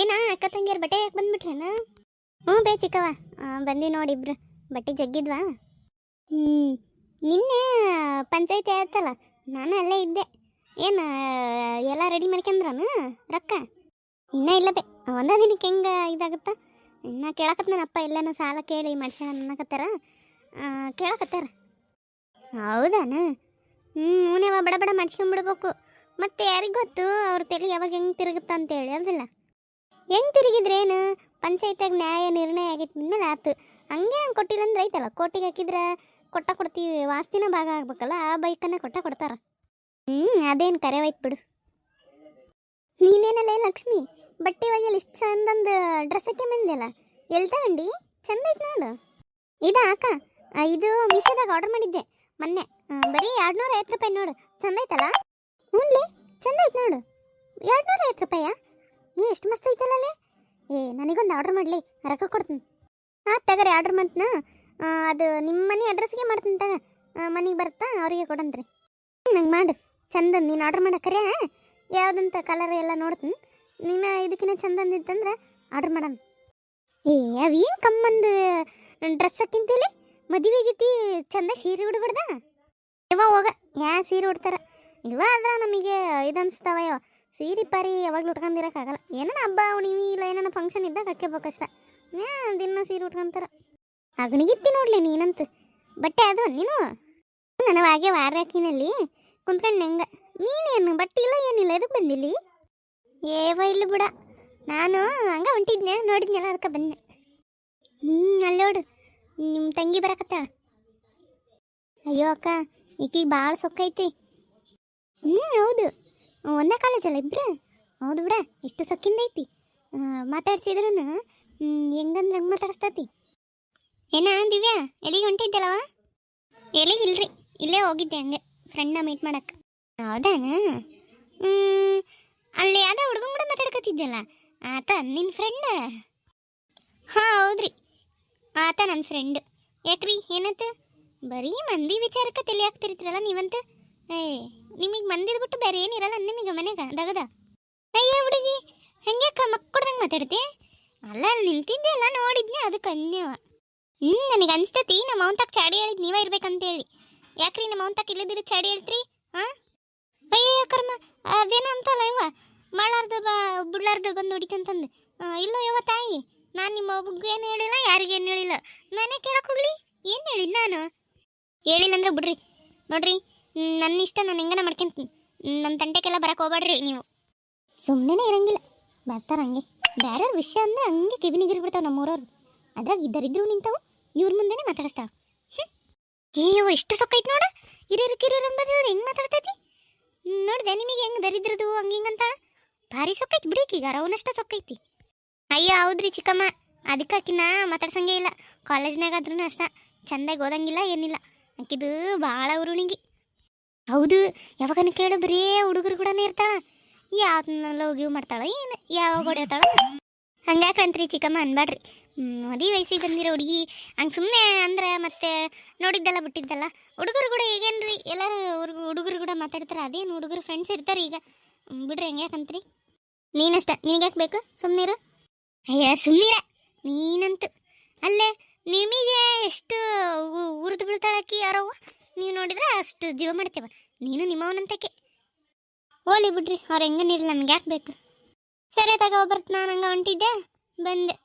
ಏನ ಅಕ್ಕ ತಂಗಿಯರ್ ಬಟ್ಟೆ ಯಾಕೆ ಬಂದ್ಬಿಟ್ರೇನ? ಹ್ಞೂ ಬೇ ಚಿಕ್ಕವ ಬಂದಿ ನೋಡಿ ಇಬ್ರು. ಬಟ್ಟೆ ಜಗ್ಗಿದ್ವಾ? ಹ್ಞೂ ನಿನ್ನೆ ಪಂಚಾಯತಿ ಆಯ್ತಲ್ಲ, ನಾನು ಅಲ್ಲೇ ಇದ್ದೆ. ಏನು ಎಲ್ಲ ರೆಡಿ ಮಾಡ್ಕೊಂಡ್ರನ ರೊಕ್ಕ? ಇನ್ನೂ ಇಲ್ಲ ಬೇ. ಒಂದೇ ದಿನಕ್ಕೆ ಹೆಂಗೆ ಇದಾಗುತ್ತಾ? ಇನ್ನು ಕೇಳಕತ್ತ ನನ್ನ ಅಪ್ಪ, ಎಲ್ಲನ ಸಾಲ ಕೇಳಿ ಮಾಡ್ಸ್ಯಾನ ಅನ್ನಕತ್ತಾರ. ಕೇಳಕತ್ತಾರ. ಹೌದಾನ? ಹ್ಞೂ ಅವನೇವ ಬಡ ಬಡ ಮಾಡ್ಸ್ಕೊಂಬಿಡ್ಬೇಕು. ಮತ್ತೆ ಯಾರಿಗೆ ಗೊತ್ತು? ಅವ್ರ ತಲೆ ಯಾವಾಗ ಹೆಂಗೆ ತಿರುಗುತ್ತ ಅಂತೇಳಿ, ಅಲ್ದಿಲ್ಲ? ಹೆಂಗೆ ತಿರುಗಿದ್ರೇನು ಪಂಚಾಯತ್ಯಾಗ ನ್ಯಾಯ ನಿರ್ಣಯ ಆಗಿತ್ತು ಮೇಲೆ ಆತು. ಹಂಗೆ ಹಂಗೆ ಕೊಟ್ಟಿಲ್ಲ ಅಂದ್ರೆ ಐತಲ್ಲ? ಕೋಟಿಗೆ ಹಾಕಿದ್ರೆ ಕೊಟ್ಟ ಕೊಡ್ತೀವಿ, ವಾಸ್ತಿನ ಭಾಗ ಆಗ್ಬೇಕಲ್ಲ, ಆ ಬೈಕನ್ನ ಕೊಟ್ಟ ಕೊಡ್ತಾರ. ಹ್ಞೂ ಅದೇನು ಕರೆವೈತ್ ಬಿಡು. ನೀನೇನಲ್ಲ ಲಕ್ಷ್ಮಿ? ಬಟ್ಟೆ ಒಗೆಯಲ್ಲ ಇಷ್ಟು ಚಂದಂದು ಡ್ರೆಸ್ ಹಾಕಿ ಬಂದಿಲ್ಲ ಎಲ್ಲಿ ತಗೊಂಡಿ? ಚಂದ ಐತೆ ನೋಡು. ಇದಾ ಅಕ್ಕ? ಇದು ಮೀಶೋದಾಗ ಆರ್ಡರ್ ಮಾಡಿದ್ದೆ. ಮೊನ್ನೆ. ಬರೀ ಎರಡ್ನೂರ ಐವತ್ತು ರೂಪಾಯಿ ನೋಡು. ಚಂದ ಐತಲ್ಲ? ಹ್ಞೂ ಚಂದ ಐತೆ ನೋಡು. ಎರಡ್ನೂರ ಐವತ್ತು ರೂಪಾಯ? ಏ, ಎಷ್ಟು ಮಸ್ತ್ ಐತಲ್ಲ ಅಲ್ಲಿ? ಏ, ನನಗೊಂದು ಆರ್ಡರ್ ಮಾಡಲಿ. ರೊಕ್ಕ ಕೊಡ್ತೀನಿ. ಹಾಂ ತಗರಿ ಆರ್ಡ್ರ್ ಮಾಡ್ತೀನ. ಅದು ನಿಮ್ಮ ಮನೆ ಅಡ್ರೆಸ್ಗೆ ಮಾಡ್ತೀನಿ ತಗ. ಮನೆಗೆ ಬರುತ್ತಾ ಅವರಿಗೆ ಕೊಡಂತ್ರಿ. ನಂಗೆ ಮಾಡು. ಚಂದ ನೀನು ಆರ್ಡ್ರ್ ಮಾಡಕ್ಕರೆ ಯಾವುದಂತ ಕಲರ್ ಎಲ್ಲ ನೋಡ್ತೀನಿ. ನೀನು ಇದಕ್ಕಿಂತ ಚಂದ ಅಂದಿತ್ತಂದ್ರೆ ಆರ್ಡರ್ ಮಾಡೋಣ. ಏ ಅವೇನು ಕಮ್ಮಂದು ಡ್ರೆಸ್ ಮದುವೆ ಗೀತಿ ಚಂದ ಸೀರೆ ಉಡ್ಬಿಡ್ದ ಇವ ಹೋಗ. ಯಾ ಸೀರೆ ಉಡ್ತಾರ. ಇವ ಅದ ನಮಗೆ ಇದು ಅನ್ಸ್ತಾವ ಯಾವ ಸೀರೆ ಪಾರಿ ಯಾವಾಗಲೂ ಉಟ್ಕೊಂಡಿರೋಕ್ಕಾಗಲ್ಲ. ಏನಾನ ಹಬ್ಬ, ಹುಣ್ಣಿಮೆ ಇಲ್ಲ ಏನಾನ ಫಂಕ್ಷನ್ ಇದ್ದಾಗ ಹಾಕ್ಯಬೇಕಷ್ಟ ದಿನ ಸೀರೆ ಉಟ್ಕೊಂತಾರ. ಅಗಣಿಗಿತ್ತಿ ನೋಡ್ಲಿ ನೀನಂತ. ಬಟ್ಟೆ ಅದು, ನೀನು? ನನಗೆ ಹಾಗೆ ವಾರ ಹಾಕಿನಲ್ಲಿ ಕುಂತ್ಕೊಂಡು ಹೆಂಗ? ನೀನೇನು? ಬಟ್ಟೆ ಇಲ್ಲ, ಏನಿಲ್ಲ ಎದಕ್ಕೆ ಬಂದಿಲ್ಲಿ? ಏವ ಇಲ್ಲ ಬಿಡ. ನಾನು ಹಂಗೆ ಹೊಂಟಿದ್ನೆ, ನೋಡಿದ್ನೆಲ್ಲ, ಅದಕ್ಕೆ ಬಂದೆ. ಹ್ಞೂ ಅಲ್ಲೋಡು ನಿಮ್ಮ ತಂಗಿ ಬರಕತ್ತಾಳ. ಅಯ್ಯೋ ಅಕ್ಕ, ಈಕಿಗೆ ಭಾಳ ಸೊಕ್ಕೈತಿ. ಹ್ಞೂ ಹೌದು. ಒಂದೇ ಕಾಲೇಜಲ್ಲ ಇಬ್ರು? ಹೌದು ಬಿಡ ಎಷ್ಟು ಸೊಕ್ಕಿಂದ ಐತಿ. ಮಾತಾಡ್ಸಿದ್ರು ಹೆಂಗಂದ್ರೆ ಹಂಗೆ ಮಾತಾಡಿಸ್ತತಿ? ಏನ, ದಿವ್ಯಾ, ಎಲ್ಲಿಗೆ ಹೊಂಟಿದ್ದಲ್ಲವ? ಎಲ್ಲಿಗಿಲ್ರಿ ಇಲ್ಲೇ ಹೋಗಿದ್ದೆ ಹಂಗೆ ಫ್ರೆಂಡ್ನ ಮೀಟ್ ಮಾಡಕ್ಕೆ ಹೌದಾನ ಅಲ್ಲಿ ಯಾವುದೋ ಹುಡುಗನ್ ಕೂಡ ಮಾತಾಡ್ಕತ್ತಿದ್ದಲ್ಲ ಆತ ನಿನ್ನ ಫ್ರೆಂಡ್ ಹಾಂ, ಹೌದ್ರಿ, ಆತ ನನ್ನ ಫ್ರೆಂಡ್ ಯಾಕ್ರಿ, ಏನಂತ? ಬರೀ ಮಂದಿ ವಿಚಾರಕ್ಕೆ ತಲೆ ಹಾಕ್ತಿರ್ತೀರಲ್ಲ ನೀವಂತ? ಏ, ನಿಮಗೆ ಮಂದಿದ್ ಬಿಟ್ಟು ಬೇರೆ ಏನಿರಲ್ಲ ನಿಮಗೆ ಮನೆಗೆ? ದಗದ ಅಯ್ಯ, ಹುಡುಗಿ, ಹಂಗೆ ಮಕ್ಕಳ್ದಂಗೆ ಮಾತಾಡ್ತಿ? ಅಲ್ಲ ನಿಂತಿದ್ದೆ ಅಲ್ಲ ನೋಡಿದ್ನೆ ಅದಕ್ಕೆ ಅನ್ಯವ ಹ್ಞೂ ನನಗೆ ಅನ್ಸ್ತತಿ, ನಮ್ಮ ಅವನ್ ತಕ್ಕ ಚಾಡಿ ಹೇಳಿದ್ ನೀವೇ ಇರ್ಬೇಕಂತೇಳಿ ಯಾಕ್ರಿ ನಮ್ಮ ಅವನ್ ತಕ್ಕ ಇಲ್ಲದಿರ ಚಾಡಿ ಹೇಳ್ತ್ರಿ ಹಾಂ ಅಯ್ಯ, ಕರ್ಮ, ಅದೇನೋ ಅಂತಲ್ಲ ಇವ ಮಾಡಾರ್ದ ಬಾ ಬಿಡ್ಲಾರ್ದ ಬಂದು ಹೊಡಿತಂತಂದು. ಇಲ್ಲ ಯವ ತಾಯಿ, ನಾನು ನಿಮ್ಮ ಒಬ್ಬಗೆ ಏನು ಹೇಳಿಲ್ಲ ಯಾರಿಗೇನು ಹೇಳಿಲ್ಲ. ನಾನೇ ಕೇಳಕ್ಕೆ ಹೋಗ್ಲಿ, ಏನು ಹೇಳಿದ್ ನಾನು? ಹೇಳಿಲ್ಲ ಅಂದ್ರೆ ಬಿಡ್ರಿ. ನೋಡ್ರಿ ನನ್ನ ಇಷ್ಟ ನಾನು ಹೆಂಗನ ಮಾಡ್ಕೊಂತೀನಿ ನನ್ನ ತಂಟೆಗೆಲ್ಲ ಬರಕ್ಕೆ ಹೋಗ್ಬೇಡ್ರಿ ನೀವು. ಸುಮ್ಮನೆ ಇರಂಗಿಲ್ಲ. ಬರ್ತಾರ ಹಂಗೆ. ಬೇರೆ ವಿಷಯ ಅಂದ್ರೆ ಹಂಗೆ ಕಿವಿನಿಗಿರ್ಬಿಡ್ತಾವೆ ನಮ್ಮೂರವ್ರು. ಅದ್ರಾಗ ಇದ್ದರಿದ್ರು ನಿಂತಾವು, ಇವ್ರ ಮುಂದೆನೆ ಮಾತಾಡಿಸ್ತಾವ. ಅಯ್ಯೋ ಎಷ್ಟು ಸೊಕ್ಕೈತಿ ನೋಡ. ಹಿರಿಯರು ಕಿರಿಯರು ಅಂಬದು ಹೆಂಗೆ ಮಾತಾಡ್ತೈತಿ? ನೋಡ್ದೆ ನಿಮಗೆ ಹೆಂಗೆ ದರಿದ್ರದು, ಹಂಗೆ ಹಿಂಗಂತ ಭಾರಿ ಸೊಕ್ಕೈತಿ ಬಿಡೀಕೀಗ ಅವನಷ್ಟ ಸೊಕ್ಕೈತಿ ಅಯ್ಯ, ಹೌದ್ರಿ ಚಿಕ್ಕಮ್ಮ. ಅದಕ್ಕಾಕಿನ ಮಾತಾಡ್ಸಂಗೆ ಇಲ್ಲ. ಕಾಲೇಜ್ನಾಗಾದ್ರೂ ಅಷ್ಟ, ಚಂದಾಗಿ ಓದಂಗಿಲ್ಲ, ಏನಿಲ್ಲ. ಆಕಿದು ಭಾಳ ಉರುಣಿಗಿ. ಹೌದು, ಯಾವಾಗನ ಕೇಳು, ಬರೀ ಹುಡುಗರು ಕೂಡನೇ ಇರ್ತಾಳ. ಯಾವ್ದನ್ನೆಲ್ಲ ಹೋಗಿ ಮಾಡ್ತಾಳ, ಏನು ಯಾವಾಗ ಹೊಡೆಯತ್ತಾಳ ಹಂಗಾಕಂತ್ರಿ ಚಿಕ್ಕಮ್ಮ ಅನ್ಬೇಡ್ರಿ ಮದುವೆ ವಯಸ್ಸಿಗೆ ಬಂದಿರೋ ಹುಡುಗಿ, ಹಂಗೆ ಸುಮ್ಮನೆ ಅಂದ್ರೆ ಮತ್ತೆ ನೋಡಿದ್ದೆಲ್ಲ ಬಿಟ್ಟಿದ್ದಲ್ಲ. ಹುಡುಗರು ಕೂಡ ಈಗೇನ್ರಿ, ಎಲ್ಲರೂ ಹುಡುಗ ಹುಡುಗರು ಕೂಡ ಮಾತಾಡ್ತಾರೆ, ಅದೇನು ಹುಡುಗರು ಫ್ರೆಂಡ್ಸ್ ಇರ್ತಾರೆ ಈಗ. ಬಿಡ್ರಿ, ಹಂಗ್ಯಾಕಂತ್ರಿ. ನೀನಷ್ಟ, ನಿನಗ್ಯಾಕೆ ಬೇಕು ಸುಮ್ಮನಿರು ಅಯ್ಯ ಸುಮ್ಮನಿರ ನೀನಂತೂ. ಅಲ್ಲೇ, ನಿಮಗೆ ಎಷ್ಟು ಉರಿದು ಬೀಳ್ತಾಳಕ್ಕಿ ಯಾರವ್ವ? ನೀವು ನೋಡಿದ್ರೆ ಅಷ್ಟು ಜೀವ ಮಾಡ್ತೇವ. ನೀನು ನಿಮ್ಮವನಂತಕ್ಕೆ ಓಲಿ ಬಿಡ್ರಿ, ಅವ್ರು ಹೆಂಗನಿರಲಿ ನಮ್ಗೆ ಯಾಕೆ ಬೇಕು. ಸರಿ ತಗೋ ಬರ್ತ ನಾನು ಹಂಗೆ ಹೊಂಟಿದ್ದೆ, ಬಂದೆ.